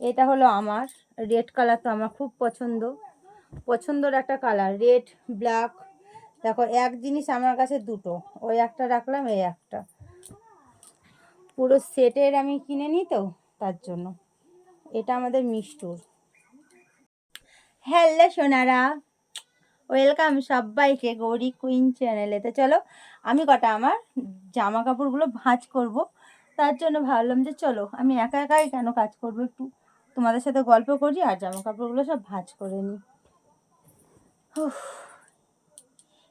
এটা হলো আমার। রেড কালার তো আমার খুব পছন্দ। পছন্দর একটা কালার রেড ব্ল্যাক দেখো, এক জিনিস আমার কাছে দুটো। ওই একটা রাখলাম, এই একটা। পুরো সেটের আমি কিনে নিই তো, তার জন্য। এটা আমাদের মিষ্টুর। হ্যালো সোনারা। ওয়েলকাম সবাইকে, গৌরী কুইন চ্যানেলে তো চলো, আমি কটা আমার জামা কাপড়গুলো ভাঁজ করব। তার জন্য ভাবলাম যে চলো, আমি একা একাই কেন কাজ করব একটু? তোমাদের সাথে গল্প করি আর জামা কাপড়গুলো সব ভাঁজ করে নিই।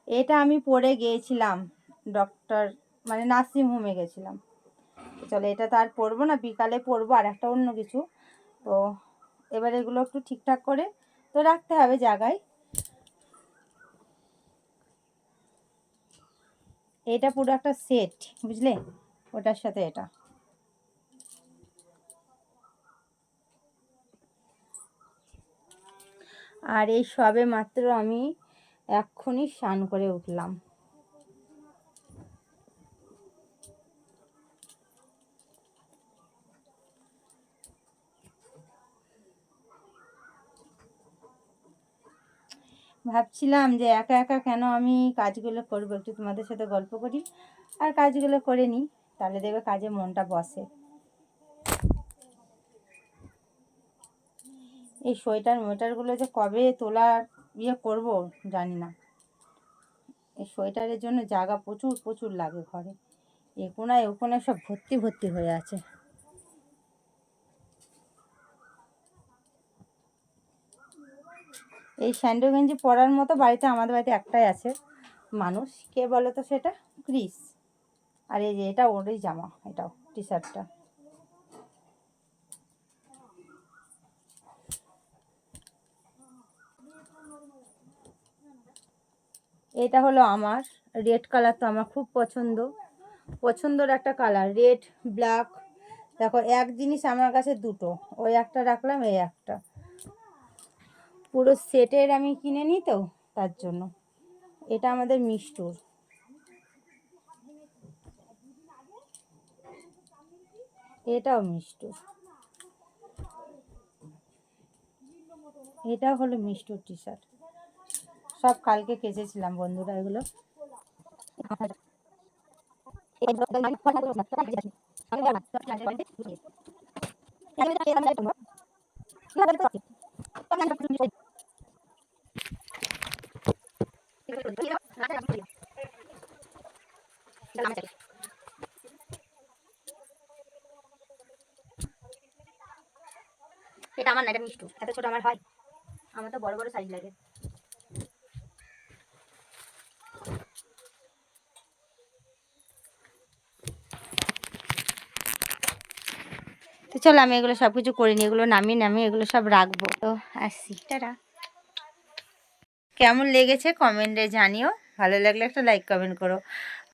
এটা আমি পরে গিয়েছিলাম ডক্টর মানে নার্সিং হোমে গেছিলাম। চলো এটা তো আর পরবো না, বিকালে পরবো আর একটা অন্য কিছু। তো এবার এগুলো একটু ঠিকঠাক করে তো রাখতে হবে জায়গায়। এটা পুরো একটা সেট বুঝলে? ওটার সাথে এটা। আর এই সবে মাত্র আমি এক্ষুনি স্নান করে উঠলাম। ভাবছিলাম যে একা একা কেন আমি কাজগুলো করব, একটু তোমাদের সাথে গল্প করি। আর কাজগুলো করে নিই, তাহলে দেখবে কাজে মনটা বসে। এই সোয়েটার মোয়েটারগুলো যে কবে তোলার ইয়ে করব জানি না। এই সোয়েটারের জন্য জায়গা প্রচুর প্রচুর লাগে ঘরে। এ কোনায় ও কোনায় সব ভর্তি ভর্তি হয়ে আছে। এই স্যান্ডো গেঞ্জি পরার মতো বাড়িতে আমাদের বাড়িতে একটাই আছে মানুষ। কে বলো তো সেটা? ক্রিস আর এই যে এটা ওরই জামা, এটাও টি শার্টটা এটা হলো আমার। রেড কালার তো আমার খুব পছন্দ। পছন্দর একটা কালার রেড ব্ল্যাক দেখো, এক জিনিস আমার কাছে দুটো। ওই একটা রাখলাম, এই একটা। পুরো সেটের আমি কিনে নিই তো, তার জন্য। এটা আমাদের মিষ্টুর। এটাও মিষ্টুর। এটা হলো মিষ্টুর টি শার্ট সব কালকে কেচেছিলাম বন্ধুরা এগুলো। এটা আমার না, এটা মিষ্টু। এত ছোট আমার হয়। আমার তো বড় বড় সাইজ লাগে। তো চলো আমি এগুলো সব কিছু করে নিই এগুলো নামিয়ে নামিয়ে এগুলো সব রাখব। তো আসছি টাটা। কেমন লেগেছে কমেন্টে জানিও। ভালো লাগলে একটা লাইক কমেন্ট করো।